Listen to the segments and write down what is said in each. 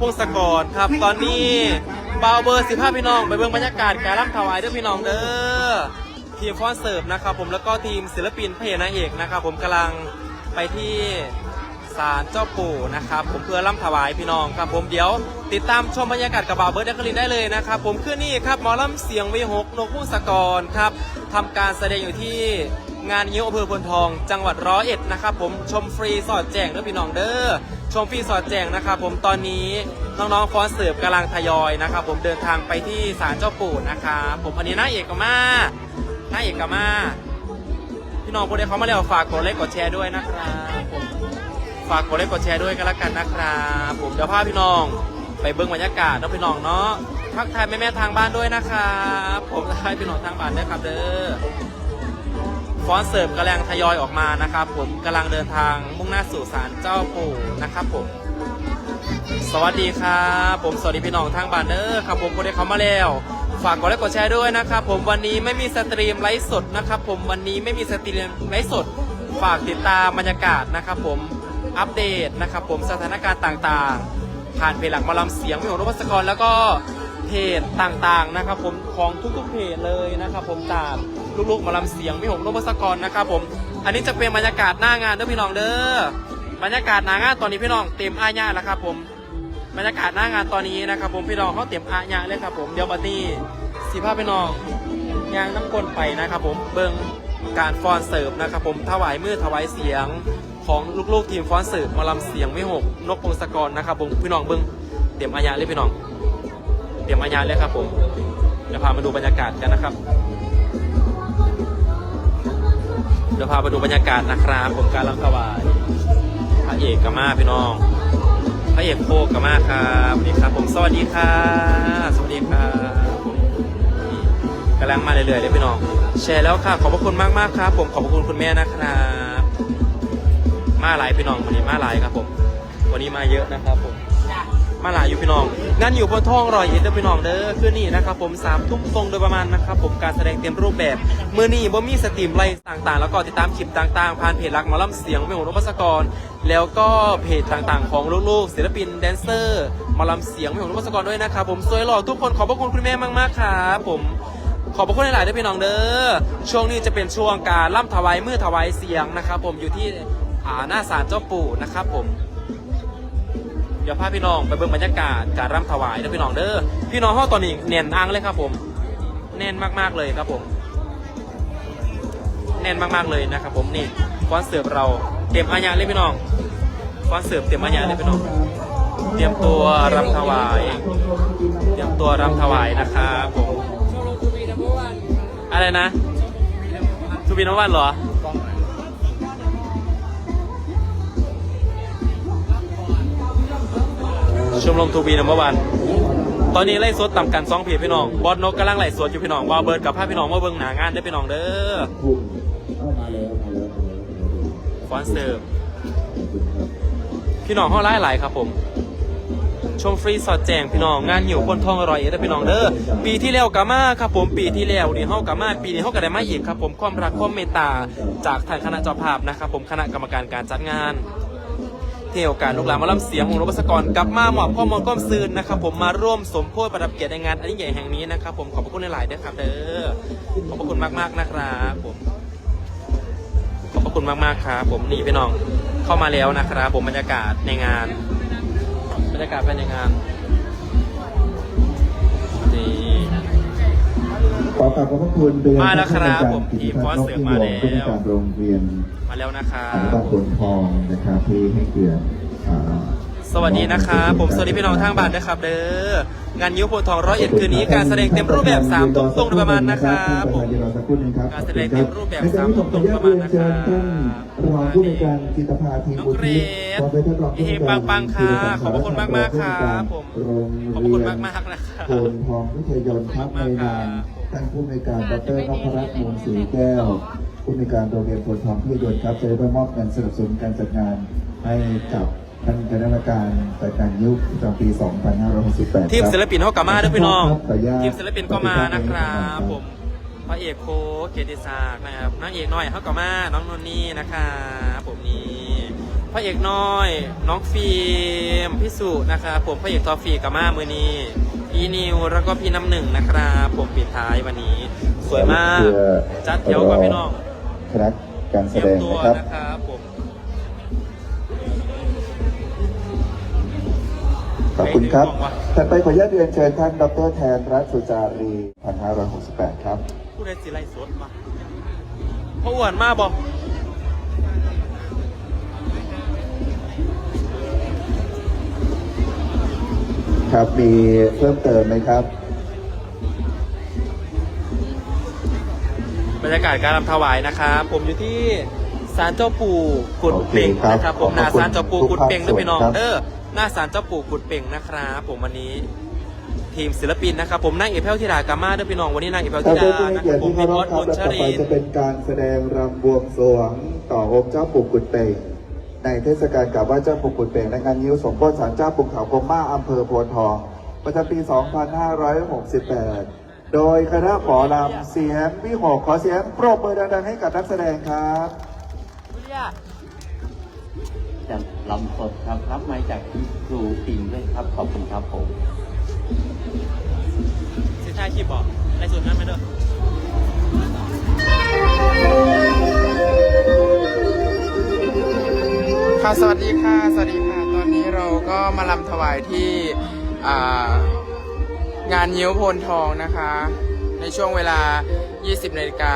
พงศกรครับ ตอนนี้บาวเบอร์สิบห้าพี่น้อง ไปเบิ่งบรรยากาศการรับถวายเด้อพี่น้องเด้อทีมฟอนเสิร์ฟนะครับผมแล้วก็ทีมศิลปินพระเอกนางเอกนะครับผมกำลังไปที่ศาลเจ้าปู่นะครับผมเพื่อร่ำถวายพี่น้องครับผมเดี๋ยวติดตามชมบรรยากาศกับบาวเบิร์ดเดคลินได้เลยนะครับผมคืนนี้ครับหมอลำเสียงวีหกนกพงศกรครับทำการแสดงอยู่ที่งานยิ้วอำเภอพลทอง จังหวัดร้อยเอ็ดนะครับผมชมฟรีสอดแจ้งเด้อพี่น้องเด้อ ชมฟรีสอดแจงนะครับผมตอนนี้น้องๆฟอนเสิร์ฟกำลังทยอยนะครับผมเดินทางไปที่ศาลเจ้าปู่นะครับผมอันนี้น้าเอกมาน้าเอกมาพี่น้องผู้ใดเขามาแล้วฝากกดไลค์กดแชร์ด้วยนะครับผมฝากกดไลค์กดแชร์ด้วยกันละกันนะครับผมเดี๋ยวพาพี่น้องไปเบิ้งบรรยากาศเนาะพี่น้องเนาะทักทายแม่ๆทางบ้านด้วยนะครับผมทักทายพี่น้องทางบ้านด้วยครับเด้อ ฟอนเสิร์ฟกำลังทยอยออกมานะครับ ผมกำลังเดินทางมุ่งหน้าสู่ศาลเจ้าปู่นะครับผม สวัสดีครับผมสวัสดีพี่น้องทางบ้านเด้อครับผมคนได้เขามาแล้ว ฝากกดไลค์กดแชร์ด้วยนะครับผมวันนี้ไม่มีสตรีมไลฟ์สดนะครับผมวันนี้ไม่มีสตรีมไลฟ์สด ฝากติดตามบรรยากาศนะครับผมอัปเดตนะครับผมสถานการณ์ต่างๆ ผ่านเพจหลักมาลำเสียงพี่หงรพัสกรแล้วก็เพจต่างๆนะครับผมของทุกๆเพจเลยนะครับผมจาก ลูกๆหมาลำเสียงพี่หงรพัสกรนะครับผม อันนี้จะเป็นบรรยากาศหน้างานเด้อพี่น้องเด้อบรรยากาศหน้างานตอนนี้พี่น้องเต็มอาญาแล้วครับผมบรรยากาศหน้างานตอนนี้นะครับผมพี่น้องเขาเตรียมอาญะเลยครับผมเดี๋ยวบัดนี้สีภาพพี่น้องยางน้ำกลนไปนะครับผมเบิ้งการฟอนเสิร์ฟนะครับผมถวายมือถวายเสียงของลูกๆทีมฟอนเสิร์ฟมาลำเสียงไม่หกนกพงศกรนะครับผมพี่น้องเบิ้งเตรียมอาญะเลยพี่น้อง เตรียมอาญะเลยครับผมเดี๋ยวพามาดูบรรยากาศกันนะครับ เดี๋ยวพามาดูบรรยากาศนะครับผมการรำถวายพระเอกกับมาพี่น้องพระเอกโคกกับมาครับนี่ครับ ผมสวัสดีค่ะ สวัสดีครับกำลังมาเรื่อยๆเลยพี่น้อง แชร์แล้วค่ะ ขอบพระคุณมากๆครับ ผมขอบพระคุณคุณแม่นะครับมาหลายพี่น้องวันนี้มาหลายครับผม วันนี้มาเยอะนะครับผม มาหลายอยู่พี่น้อง นั่นอยู่บนท้องรอยเอ็ดเด้อพี่น้องเด้อคืนนี้นะครับผมสามทุ่มตรงโดยประมาณนะครับผมการแสดงเต็มรูปแบบเมื่อนี้บ่มีสตรีมไลฟ์ต่างๆ แล้วก็ติดตามคลิปต่างๆ ผ่านเพจรักหมอลำเสียงไม่หงรพัสกร แล้วก็เพจต่างๆ ของลูกๆศิลปินแดนเซอร์หมอลำเสียงไม่หงรพัสกรด้วยนะครับผมสวยหล่อทุกคนขอบพระคุณคุณแม่มากๆครับผมขอบพระคุณหลายๆด้วยพี่น้องเด้อ ช่วงนี้จะเป็นช่วงการล่ำถวายมือถวายเสียงนะครับผมอยู่ที่หน้าศาลเจ้าปู่นะครับผม ดี๋ยวพาพี่น้องไปเบิ่งบรรยากาศการร่ำถวายเด้อพี่น้องเด้อพี่น้องห้องตอนนี้แน่นอังเลยครับผมแน่นมากๆเลยครับผม แน่นมากๆเลยนะครับผมนี่ฟอนเสิร์ฟเราเตรียมอาญาเลยพี่น้องฟอนเสิร์ฟเตรียมอาญาเลยพี่น้อง เตรียมตัวรำถวาย เตรียมตัวรำถวายนะครับผมอะไรนะทูบีนวันเหรอ ชมรมทูบีนัมเบอร์วันตอนนี้ไล่สดต่ำกันสองเพจพี่น้องบอสนกกำลังไล่สดอยู่พี่น้องว่าเบิร์ดกับพาพี่น้องมาเบิ่งหนางานได้พี่น้องเด้อฟอนเสิร์ฟพี่น้องห้องไล่หลายครับผมชมฟรีสอดแจงพี่น้องงานหิวคนทองอร่อยเด้อพี่น้องเด้อปีที่แล้วกามาครับผมปีที่แล้วนี่เฮากามาปีนี้เฮาก็ได้มาอีกครับผมความรักความเมตตาจากทางคณะเจ้าภาพนะครับผมคณะกรรมการการจัดงาน เที่ยวการลูกหลานมาลำเสียงของรบศกรกลับมาหมอบข้อมูลก้อมซืนนะครับผมมาร่วมสมโพธิประดับเกียรติในงานอันยิ่งใหญ่แห่งนี้นะครับผมขอบพระคุณหลายๆด้วยครับเด้อขอบพระคุณมากๆนะครับผมขอบพระคุณมากๆครับผมนี่พี่น้องเข้ามาแล้วนะครับผมบรรยากาศในงาน บรรยากาศภายในงานนี่ ขอกราบขอบพระคุณเดือนมาแล้วครับท่นผมทีมกิติฟอสพัฒเสือน์มาแล้วผู้ในวยการโรงเรียนมาแล้วนะครัอนุบาลบผลทองนะครับที่ให้เกียรติอ่า สวัสดีนะครับผมสวัสดีพี่น้องทางบ้านด้วยครับเด้องานยิ้วโพธิ์ทองร้อยเอ็ดคืนนี้การแสดงเต็มรูปแบบสามทุ่มตรงโดยประมาณนะครับผมท่านประธานเดี๋ยวรอสักครู่หนึงครับการแสดงเต็มรูปแบบสามทุ่มตรงประมาณนะครับรองผู้ในวยการจิตภาทีมน้องบุญเกรทิพซย์ขอไปทดลองเฮปังปังค่ะขอบพระคุณมากมากๆครับผมโรงขอบเรีคุณยนมากมากๆนะครับโพนทองวิทยนต์พักในนามท่านผู้ในวยการดรนพรัตน์มูลศรีแก้วผู้ในวยการโรงเรียนโพนทองวิทยนต์ครับจะได้มอบเงินสนับสนุนการจัดงานให้กับ ท่านคณะกรรมการจัดการยุคประจำปี 2568ทีมศิลปินเขากลับมาเด้อพี่น้องขออนุญาตทีมศิลปินก็มานะครับผมพระเอกโคเกียรติศักดิ์นะครับนางเอกน้อยเขาก็มาน้องนนนี่นะครับผมนี่พระเอกน้อย น้องฟิล์มพี่สุนะครับผมพระเอกทอฟฟี่กับมามือนี้พี่นิวแล้วก็พี่น้ำหนึ่งนะครับผมปิดท้ายวันนี้ สวยมากจัดแถวกับพี่น้องคณะการเตแสรียดมงตัวนะครับ ขอบคุณครับถัดไปขออนุญาตเรียนเชิญท่านดรแทนรัตน์สุจารี1568 ครับ ผู้ใดสิไล่สดมาเพราะอ้วนมากบอกครับมีเพิ่มเติมไหมครับ บรรยากาศการรำถวายนะครับผมอยู่ที่ศาลเจ้าปู่กุดเป่งโอเคครับนะครับ ผมขอบคุณหน้าศาลเจ้าปู่กุดเป่งทุด้วยกภาคพี่น้องส่วนครับเด้อ หน้าศาลเจ้าปู่กุดเป่งนะครับผมวันนี้ทีมศิลปินนะครับผมนางเอกแพ้วธิดากามาด้วยพี่น้องวันนี้นางเอกแพ้วครัธิดานะครับผมพี่เคารมพดบุญแลชอรินจะเป็นการแสดงรำบวงสรวงต่อองค์เจ้าปู่กุดเป่งในเทศกาลกราบไหว้เจ้าปู่กุดเป่งและงานยิ้วสมโภชศาลเจ้าปู่เขากรมมาอำเภอโพนทองประจำปี 2568 โดยคณะหมอลำเสียงวิหกขอเสียงปรบมือดังๆให้กับนักแสดงครับ จะลำสดครับ รับไม้จากคุณครูปิงด้วยครับ ขอบคุณครับผมสิท้ายคลิปบอกในส่วนนั้นไหมเด้อค่ะสวัสดีค่ะ สวัสดีค่ะ ตอนนี้เราก็มาลำถวายที่อ่างานยิ้วโพนทองนะคะ ในช่วงเวลา 20นาฬิกา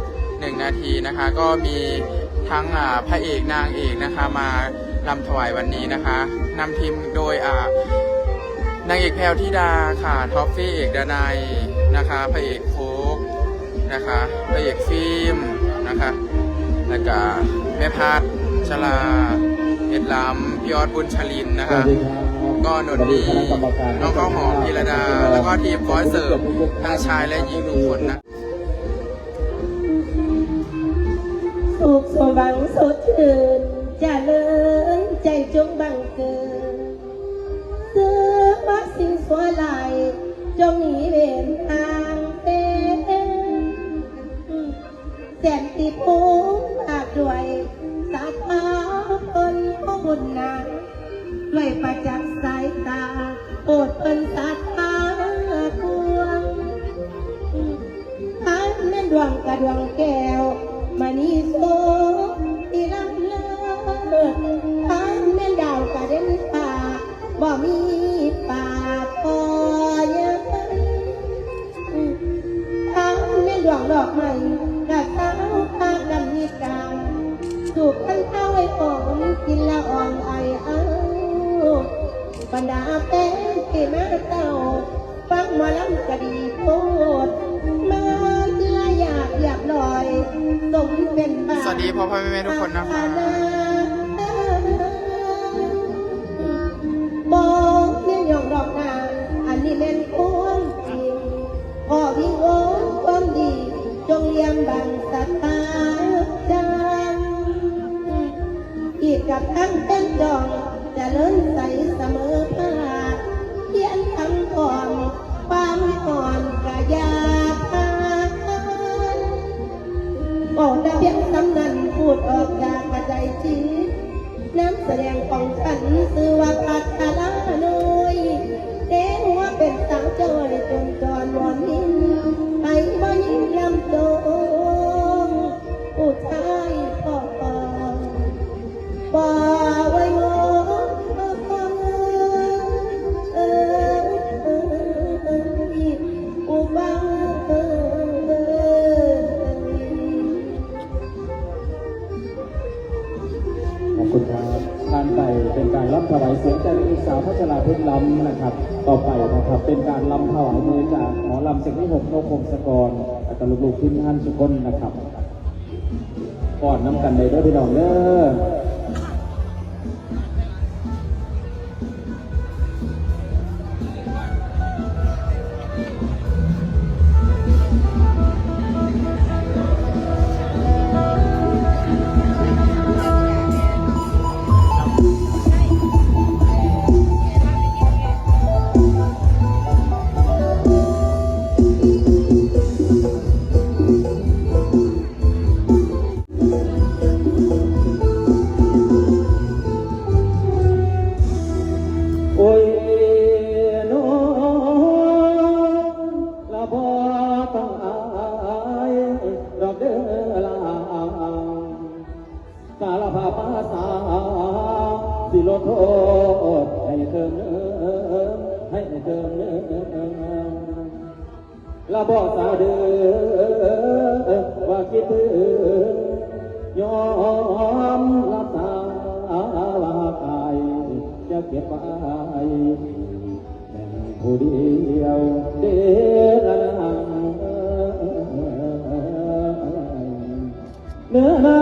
1นาทีนะคะ ก็มี ทั้งอ่าพระเอกนางเอกนะคะมาลำถวายวันนี้นะคะนำทีมโดยอ่านางเอกแพรวธิดาค่ะท็อฟฟี่เอกดานายนะคะพระเอกโฟกนะคะพระเอกฟิล์มนะคะแล้วก็แม่พัดชลาเอ็ดลำพี่ออดบุญชลินนะคะก็นนดีน้องข้าวหอมพีระดา แล้วก็ทีมฟอยเสิร์ฟทั้งชายและหญิงทุกคนนะ สุขสมหวังสดชื่นจะเลินใจจงบังเกิดเสื้อมาสิ่งสวยไหลจงมี ดีพ่อพ่อแม่แม่ทุกคนนะคะบอกเลี้ยองดอกนาอันนี้เป็นความจริงพ่อวิงโอนความดี จงเลี้ยงบังศรัทธาจังอีกกับทั้งเป็นดองจะเลินใสเสมอ สดงของฉันสื่อว่าพัฒนาหน่อยเด้หัวเป็นสาวจอยจนจอนวอนหินไปบ่ยิ่งลำโตงผู้ชายก็ปองบ่ไว้มองเอออุบังเออขอบคุณครับานไปเป็นการรับถวายเสียงจากนักศึกษาพัชราเพชรลำนะครับ ต่อไปนะครับ เป็นการลำถวายมือจากหมอลำเสียงที่หกโนพงศกรและก็ลูกๆทีมงานสุกนนะครับก่อนน้ำกันในด้วยพี่น้องเด้อ ละบอกสาเดือว่าคิดถึงยอมรับสาลาตายจะเก็บไว้แต่ผู้เดียวเดละนางเนื้อ